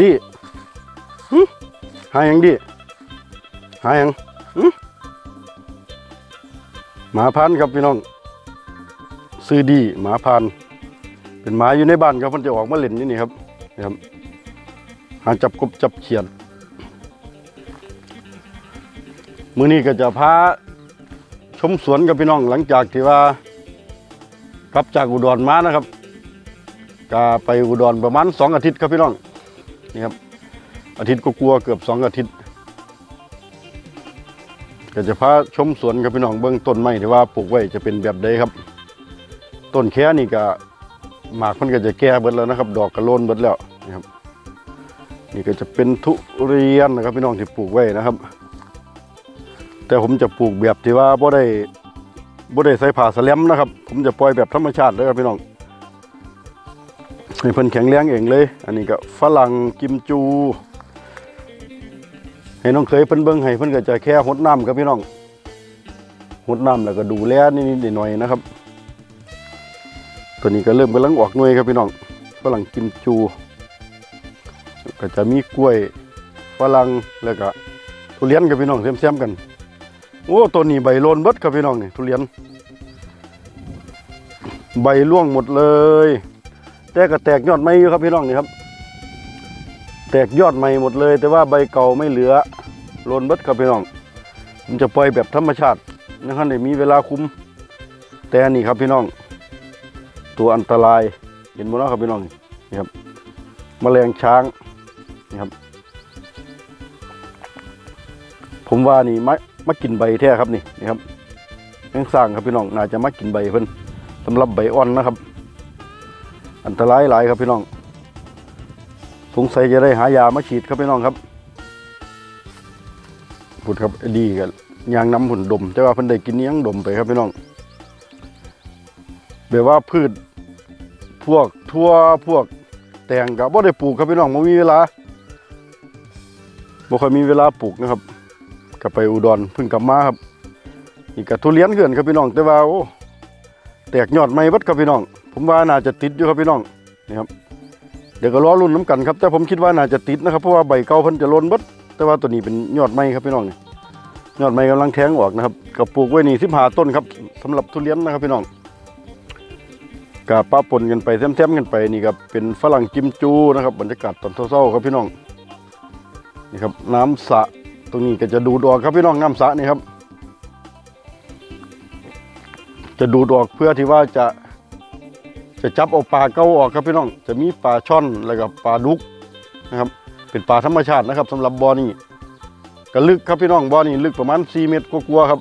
ดิหึหายังดิหายังหมาพันครับพี่น้อง ซื้อดีหมาพันเป็นหมาอยู่ในบ้านครับมันจะออกมาเล่นนี่นี่ครับนี่ครับหาจับกบจับเขียดมื้อนี้ก็จะพาชมสวนกับพี่น้องหลังจากที่ว่ากลับจากอุดรมานะครับก็ไปอุดรประมาณสองอาทิตย์ครับพี่น้อง นี่ครับอาทิตย์ก็กลัวเกือบสองอาทิตย์ก็จะพาชมสวนกับพี่น้องเบื้องต้นไม้ที่ว่าปลูกไว้จะเป็นแบบใดครับ ต้นแค่นี่ก็หมากมันก็จะแก่เบิดแล้วนะครับ ดอกก็โลนเบิดแล้วนะครับ นี่ก็จะเป็นทุเรียนนะครับพี่น้องที่ปลูกไว้นะครับ แต่ผมจะปลูกแบบที่ว่าบ่ได้บ่ได้ใส่ผ่าสแลมนะครับ ผมจะปล่อยแบบธรรมชาติเลยครับพี่น้อง ให้เพิ่นแข็งแรงเองเลย อันนี้ก็ฝรั่งกิมจูให้น้องเคยเพิ่นเบิ่งให้เพิ่นก็จะแค่หดน้ำครับพี่น้องหดน้ำแล้วก็ดูแลนิดๆหน่อยๆนะครับ ตัวนี้ก็เริ่มกำลังออกหน่วยครับพี่น้องฝรั่งกิมจู ก็จะมีกล้วยฝรั่งแล้วก็ทุเรียนกับพี่น้องเสียมๆกันโอ้ตัวนี้ใบโลนเบิดครับพี่น้องนี่ทุเรียน ใบร่วงหมดเลย แต่ก็แตกยอดไม่อยู่ครับพี่น้องนี่ครับ แตกยอดใหม่หมดเลย แต่ว่าใบเก่าไม่เหลือโลนเบิดครับพี่น้องผมจะปล่อยแบบธรรมชาตินะครับได้มีเวลาคุมแต่นี่ครับพี่น้อง ตัวอันตรายเห็นหมดแล้วครับพี่น้องนี่ครับแมลงช้างนี่ครับ ผมว่านี่มามากินใบแท้ครับนี่นี่ครับยังสร้างครับพี่น้องน่าจะมากินใบเพิ่นสำหรับใบอ่อนนะครับ อันตรายหลายครับพี่น้อง สงสัยจะได้หายามาฉีดครับพี่น้องครับพูดครับดีกันยางน้ำหุ่นดมแต่ว่าเพิ่นได้กินอิหยังดมไปครับพี่น้องแบบว่าพืชพวกทั่วพวกแตงกับบ่ได้ปลูกครับพี่น้องบ่มีเวลาบ่ค่อยมีเวลาปลูกนะครับกลับไปอุดรเพิ่งกลับมาครับนี่ก็ทุเรียนเกินครับพี่น้องแต่ว่าโอ้ แตกยอดใหม่บิดครับพี่น้อง ผมว่าน่าจะติดอยู่ครับพี่น้องนี่ครับเดี๋ยวก็รอรุ่นน้ำกันครับแต่ผมคิดว่าน่าจะติดนะครับเพราะว่าใบเก่าพิ่นจะล้นบิดแต่ว่าตัวนี้เป็นยอดใหม่ครับพี่น้องนี่ยอดใหม่กำลังแทงออกนะครับก็ปลูกไว้นี่15ต้นครับสำหรับทุเรียนนะครับพี่น้องกับป้าปนกันไปแซมๆกันไปนี่ครับเป็นฝรั่งกิมจูนะครับบรรยากาศตอนเช้าๆครับพี่น้องนี่ครับน้ำสะตรงนี้ก็จะดูดออกครับพี่น้องน้ำสะนี่ครับ จะดูดออกเพื่อที่ว่าจะจะจับเอาปลาเก้าออกครับพี่น้อง จะมีปลาช่อนแล้วก็ปลาดุกนะครับ เป็นปลาธรรมชาตินะครับสำหรับบ่อนี้ก็ลึกครับพี่น้องบ่อนี้ลึกประมาณ 4 เมตรกว่าครับ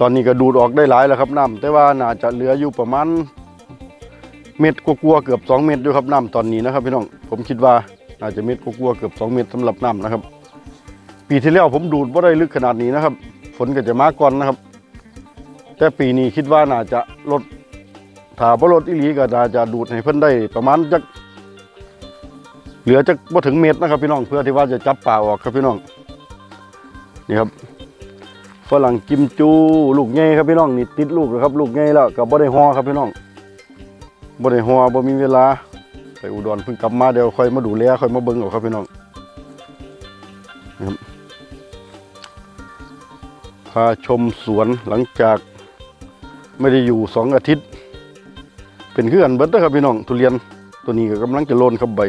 ตอนนี้ก็ดูดออกได้หลายแล้วครับน้ำแต่ว่าน่าจะเหลืออยู่ประมาณเม็ดกลัวๆเกือบ 2 เม็ดอยู่ครับน้ำตอนนี้นะครับพี่น้องผมคิดว่าน่าจะเม็ดกลัวๆเกือบ 2 เม็ดสำหรับน้ำนะครับ ปีที่แล้วผมดูดว่าได้ลึกขนาดนี้นะครับ ฝนก็จะมาก่อนนะครับ แต่ปีนี้คิดว่าน่าจะลดถ้าบ่ลดอีหลีก็น่าจะดูดให้เพิ่นได้ประมาณจักเหลือจักบ่ถึงเม็ดนะครับพี่น้องเพื่อที่ว่าจะจับปลาออกครับพี่น้องนี่ครับฝรั่งกิมจูลูกใหญ่ครับพี่น้องนี่ติดลูกแล้วครับ ลูกใหญ่แล้วก็บ่ได้ฮอครับพี่น้องบ่ได้ฮอบ่มีเวลาไปอุดรเพิ่งกลับมาเดี๋ยวค่อยมาดูแลค่อยมาเบิ่งเอาครับพี่น้องนะครับพาชมสวนหลังจาก ไม่ได้อยู่สองอาทิตย์ เป็นคือนเบิดเด้อครับพี่น้องทุเรียนตัวนี้ก็กำลังจะโลนครับใบ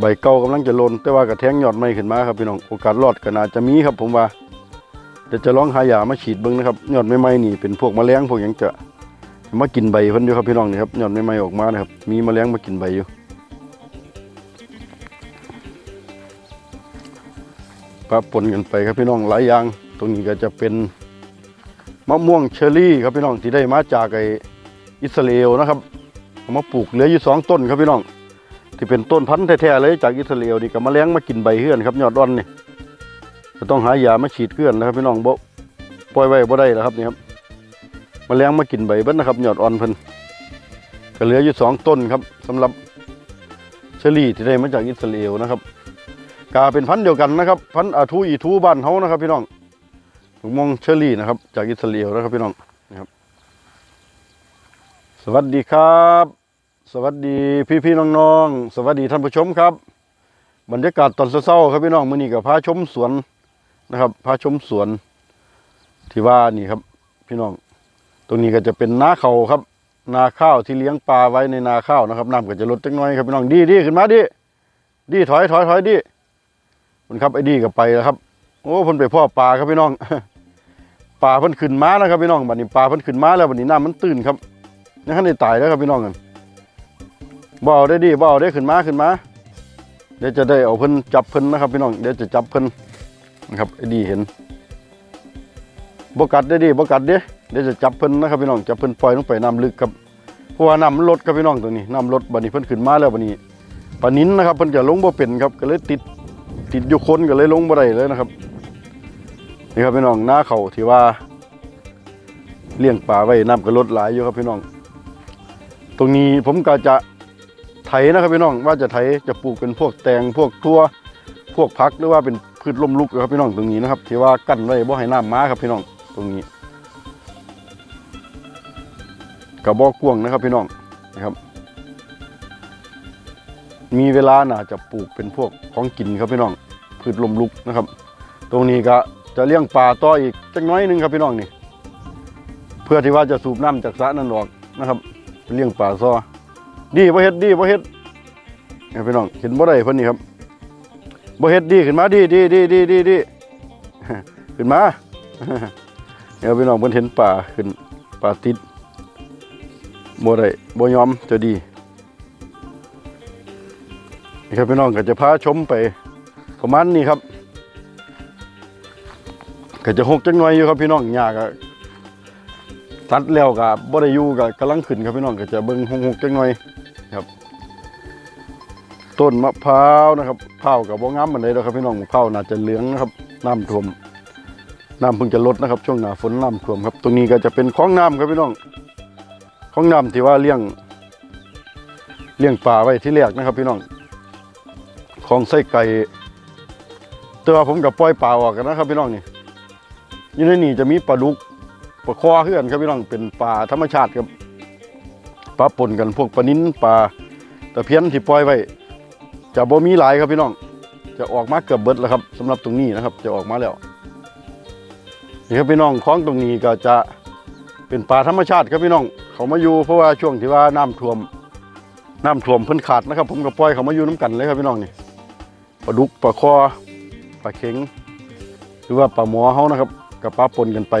ใบเก่ากำลังจะโลนแต่ว่าก็แทงยอดใหม่ขึ้นมาครับพี่น้องโอกาสรอดก็น่าจะมีครับผมว่าเดี๋ยวจะลองหายามาฉีดเบิ้งนะครับยอดใหม่นี่เป็นพวกแมลงพวกยังจะมากินใบเพิ่นอยู่ครับพี่น้องนี่ครับยอดใหม่ออกมานะครับมีแมลงมากินใบอยู่ปะปนกันไปครับพี่น้องหลายอย่าง ตรงนี้ก็จะเป็น มะม่วงเชอรี่ครับพี่น้องที่ได้มาจากไออิสราเอลนะครับเอามาปลูกเหลืออยู่สองต้นครับพี่น้อง ที่เป็นต้นพันธุ์แท้ๆเลยจากอิสราเอลนี่ก็แมลงมากินใบเฮือนครับยอดอ่อนนี่จะต้องหายามาฉีดเกลือนนะครับพี่น้องบ่ปล่อยไว้บ่ได้แล้วครับนี่ครับแมลงมากินใบเบิ้นะครับยอดอ่อนเพิ่นก็เหลืออยู่สองต้นครับสำหรับเชอรี่ที่ได้มาจากอิสราเอลนะครับกาเป็นพันธุ์เดียวกันนะครับ พันธุ์อาทูอีทูบ้านเฮานะครับพี่น้อง ผมมองเชอรี่นะครับ จากอิสราเอลนะครับพี่น้องนะครับ สวัสดีครับ สวัสดีพี่พี่ๆน้องๆสวัสดีท่านผู้ชมครับ บรรยากาศตอนเช้าครับพี่น้องมื้อนี้ก็พาชมสวนนะครับพาชมสวนที่ว่านี่ครับ พี่น้อง ตรงนี้ก็จะเป็นนาเขาครับ นาข้าวที่เลี้ยงปลาไว้ในนาข้าวนะครับน้ำก็จะลดจักน้อยครับพี่น้องดีดีขึ้นมาดีดีถอยถอยถอยดีมันครับไอ้ดีก็ไปแล้วครับ โอ้เพิ่นไปพ่อปลาครับพี่น้อง ปลาเพิ่นขึ้นมาแล้วครับพี่น้องบัดนี้ปลาเพิ่นขึ้นมาแล้วบัดนี้น้ำมันตื้นครับยังทันได้ตายแล้วครับพี่น้องกันบ่เอาได้ดีบ่เอาได้ขึ้นมาขึ้นมา เดี๋ยวจะได้เอาเพิ่นจับเพิ่นนะครับพี่น้องเดี๋ยวจะจับเพิ่นนะครับไอ้ดีเห็นบกัดได้ดีบกัดเด้เดี๋ยวจะจับเพิ่นนะครับพี่น้องจับเพิ่นปล่อยลงไปน้ำลึกครับเพราะว่าน้ำลดครับพี่น้องตัวนี้น้ำลดบัดนี้เพิ่นขึ้นมาแล้วบัดนี้ปลานิ้นนะครับเพิ่นจะลงบ่เป็นครับก็เลยติดติดอยู่คนก็เลยลงบ่ได้เลยนะครับ นี่ครับพี่น้องหน้าเขาที่ว่า เลี้ยงปลาไว้น้ำก็ลดหลายอยู่ครับพี่น้อง ตรงนี้ผมก็จะไถนะครับพี่น้องว่าจะไถจะปลูกเป็นพวกแตงพวกทั่วพวกพักหรือว่าเป็นพืชล้มลุกนะครับพี่น้องตรงนี้นะครับที่ว่ากั้นไว้บ่ให้น้ำมาครับพี่น้องตรงนี้กระบอกกวงนะครับพี่น้องนะครับ มีเวลาน่าจะปลูกเป็นพวกของกินครับพี่น้องพืชล้มลุกนะครับ ตรงนี้ก็ จะเลี้ยงปลาต่ออีกจักน้อยนึงครับพี่น้องนี่ เพื่อที่ว่าจะสูบน้ำจากสระนั่นออกนะครับเลี้ยงปลาซอดีบ่เฮ็ดดีบ่เฮ็ดเนี่ยพี่น้องเห็นบ่ได้เพิ่นนี่ครับบ่เฮ็ดดีขึ้นมาดีดีดีดีดีดีขึ้นมาเดี๋ยวพี่น้องเพิ่นเห็นปลาขึ้นปลาติดบ่ได้บ่ยอมจะดีนี่ครับพี่น้องก็จะพาชมไปประมาณนี้ครับ ก็จะหกจังหน่อยอยู่ครับพี่น้องหญ้าก็ตัดแล้วก็บ่ได้อยู่ก็กำลังขึ้นครับพี่น้องก็จะเบิ่งหกจังหน่อยครับ ต้นมะพร้าวนะครับพร้าวกับบ่งามปานใดดอกครับพี่น้องมะพร้าวน่าจะเหลืองนะครับน้ำท่วมน้ำเพิ่งจะลดนะครับ ช่วงหน้าฝนน้ำท่วมครับ ตรงนี้ก็จะเป็นคลองน้ำครับพี่น้องคลองน้ำที่ว่าเลี้ยงเลี้ยงปลาไว้ที่แรกนะครับ พี่น้องคลองไส้ไก่แต่ว่าผมกับปล่อยปลาออกกันนะครับพี่น้องนี่ อยู่ในนี่จะมีปลาดุกปลาคอเพื่อนครับพี่น้องเป็นปลาธรรมชาติครับปลาปนกันพวกปลานิ้นปลาตะเพียนที่ปล่อยไว้จะบ่มีหลายครับพี่น้อง จะออกมาเกือบเบิดแล้วครับสำหรับตรงนี้นะครับ จะออกมาแล้วนี่ครับพี่น้องคล้องตรงนี้ก็จะเป็นปลาธรรมชาติครับพี่น้อง เขามาอยู่เพราะว่าช่วงที่ว่าน้ำท่วม น้ำท่วมเพิ่นขาดนะครับ ผมก็ปล่อยเขามาอยู่น้ำกันเลยครับพี่น้องนี่ปลาดุกปลาคอปลาเข็ง หรือว่าปลาหมอเขานะครับ กับปลาปนกันไป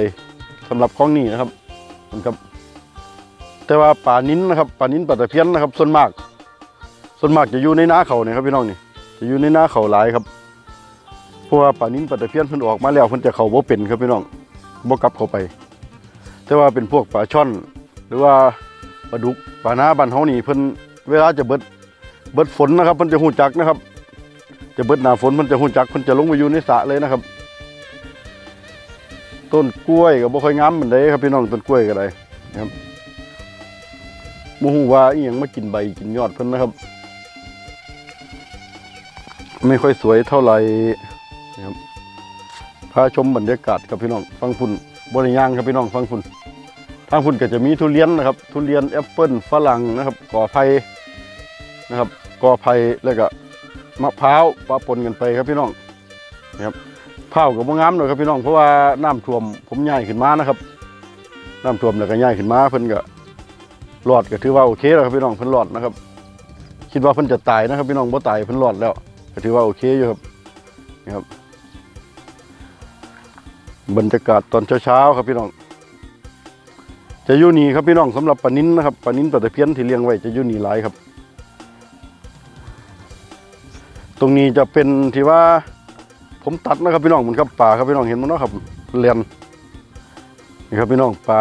สำหรับข้องนี้นะครับมันครับ แต่ว่าปลานิ้นนะครับปลานิ้นปลาตะเพียนนะครับ ส่วนมาก ส่วนมากจะอยู่ในนาเขาเนี่ยครับพี่น้องนี่จะอยู่ในนาเขาหลายครับเพราะว่าปลานิ้นปลาตะเพียนเพิ่นออกมาแล้วเพิ่นจะเขาบ่เป็นครับพี่น้องบ่กลับเข้าไป แต่ว่าเป็นพวกปลาช่อน หรือว่าปลาดุกปลาหน้าบ้านเฮานี่เพิ่นเวลาจะเบิดเบิดฝนนะครับเพิ่นจะหูจักนะครับ จะเบิดหน้าฝนเพิ่นจะหูจักเพิ่นจะลงไปอยู่ในสระเลยนะครับ ต้นกล้วยก็บ่ค่อยงามเหมือนเด้ครับพี่น้องต้นกล้วยก็ได้นะครับบ่ฮู้ว่าอีหยังมากินใบกินยอดเพิ่นนะครับ ไม่ค่อยสวยเท่าไหร่นะครับพาชมบรรยากาศครับพี่น้องฟังพุ่นบริย่างครับพี่น้องฟังพุ่นทางพุ่นก็จะมีทุเรียนนะครับ ทุเรียนแอปเปิ้ลฝรั่งนะครับกอไผ่นะครับกอไผ่แล้วก็มะพร้าวปะปนกันไปครับพี่น้องนะครับ เผากับบ่งามหน่อยครับพี่น้องเพราะว่าน้ำท่วมผมย้ายขึ้นมานะครับน้ำท่วมแล้วก็ย้ายขึ้นมาเพิ่นก็รอดก็ถือว่าโอเคแล้วครับพี่น้องเพิ่นรอดนะครับ คิดว่าเพิ่นจะตายนะครับ พี่น้องบ่ตายเพิ่นรอดแล้วก็ถือว่าโอเคอยู่ครับนี่ครับ บรรยากาศตอนเช้าๆครับพี่น้อง จะอยู่นี่ครับพี่น้องสำหรับปลานิ้นนะครับปลานิ้นปลาตะเพียนที่เลี้ยงไว้จะอยู่นี่หลายครับ ตรงนี้จะเป็นที่ว่า ผมตัดนะครับพี่น้องเหมือนกับปลาครับพี่น้องเห็นมั้ยเนาะครับเลียนนี่ครับพี่น้องปลา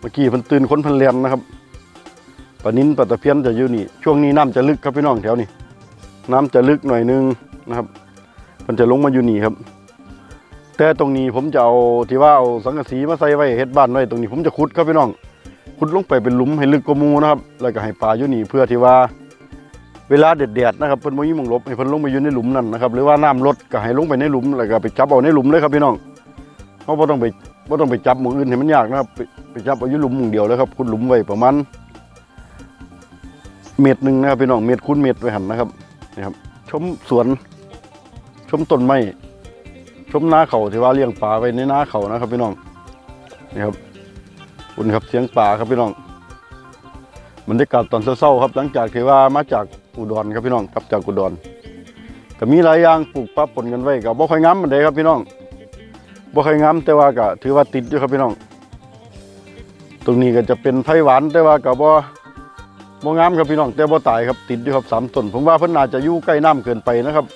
เมื่อกี้เพิ่นตื่นค้นพิ่นเลียนนะครับปลานิ้นปลาตะเพียนจะอยู่นี่ช่วงนี้น้ำจะลึกครับพี่น้องแถวนี้น้ำจะลึกหน่อยนึงนะครับเพิ่นจะลงมาอยู่นี่ครับ แต่ตรงนี้ผมจะเอาที่ว่าเอาสังกะสีมาใส่ไว้เฮ็ดบ้านไว้ตรงนี้ผมจะขุดครับพี่น้องขุดลงไปเป็นหลุมให้ลึกกว่ามูนะครับ แล้วก็ให้ปลาอยู่นี่เพื่อที่ว่า เวลาเด็ดๆนะครับเพิ่นบ่มีหมองหลบให้เพิ่นลงไปอยู่ในหลุมนั่นนะครับหรือว่าน้ำลดก็ให้ลงไปในหลุมแล้วก็ไปจับเอาในหลุมเลยครับพี่น้องเฮาบ่ต้องไปบ่ต้องไปจับหมู่อื่นให้มันยากนะครับไปไปจับเอาอยู่หลุมหมู่เดียวเลยครับขุดหลุมไว้ประมาณเม็ดหนึ่งนะครับพี่น้องเม็ดคูณเม็ดไว้หันนะครับนี่ครับ ชมสวน ชมต้นไม้ชมนาเขาที่ว่าเลี้ยงปลาไว้ในนาเขานะครับ พี่น้องนี่ครับคุณครับเสียงป่าครับพี่น้องบรรยากาศตอนเช้าๆครับ หลังจากที่ว่ามาจาก อุดรครับพี่น้องกลับจากอุดรก็มีหลายอย่างปลูกปลาปนกันไว้ก็บ่ค่อยงามมันใดครับพี่น้องบ่ค่อยงามแต่ว่าก็ถือว่าติดอยู่ครับพี่น้อง ตรงนี้ก็จะเป็นไผ่หวานแต่ว่าก็บ่บ่งามครับพี่น้องแต่บ่ตายครับติดอยู่ครับสามต้นผมว่าเพิ่นน่าจะอยู่ใกล้น้ำเกินไปนะครับ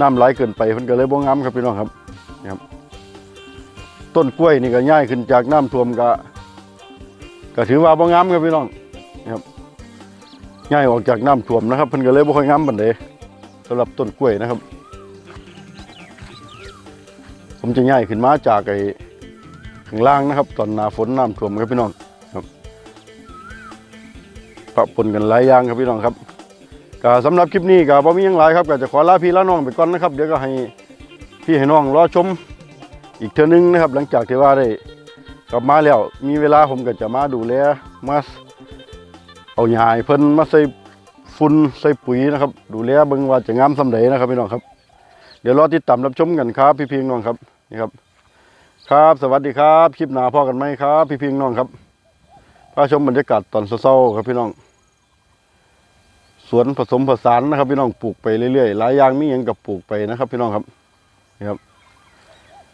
น้ำไหลเกินไปเพิ่นก็เลยบ่งามครับพี่น้องครับนี่ครับ ต้นกล้วยนี่ก็ง่ายขึ้นจากน้ำท่วมก็ก็ถือว่าบ่งามครับพี่น้อง ง่ายออกจากน้ำท่วมนะครับเพิ่นก็เลยบ่ค่อยงามปานใดสำหรับต้นกล้วยนะครับ ผมจะง่ายขึ้นมาจากไอ้ข้างล่างนะครับ ตอนหน้าฝนน้ำท่วมครับพี่น้องครับปะปนกันหลายอย่างครับพี่น้องครับก็สำหรับคลิปนี้ก็บ่มีหยังหลายครับก็จะขอลาพี่ลาน้องไปก่อนนะครับเดี๋ยวก็ให้พี่ให้น้องรอชมอีกเทื่อนึงนะครับ หลังจากที่ว่าได้กลับมาแล้วมีเวลาผมก็จะมาดูแลมา เอาหญ้าเพิ่นมาใส่ฝุ่นใส่ปุ๋ยนะครับ ดูแลเบิ่งว่าจะงามสำใดนะครับพี่น้องครับ เดี๋ยวรอติดตามรับชมกันครับพี่เพียงน้องครับนี่ครับ ครับสวัสดีครับคลิปหน้าพ่อกันไหมครับ พี่เพียงน้องครับพาชมบรรยากาศตอนเช้าๆครับพี่น้อง สวนผสมผสานนะครับ พี่น้องปลูกไปเรื่อยๆหลายอย่างมีอย่างกับปลูกไปนะครับ พี่น้องครับนี่ครับ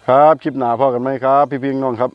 ครับคลิปหน้าพ่อกันไหมครับ พี่พี่น้องครับ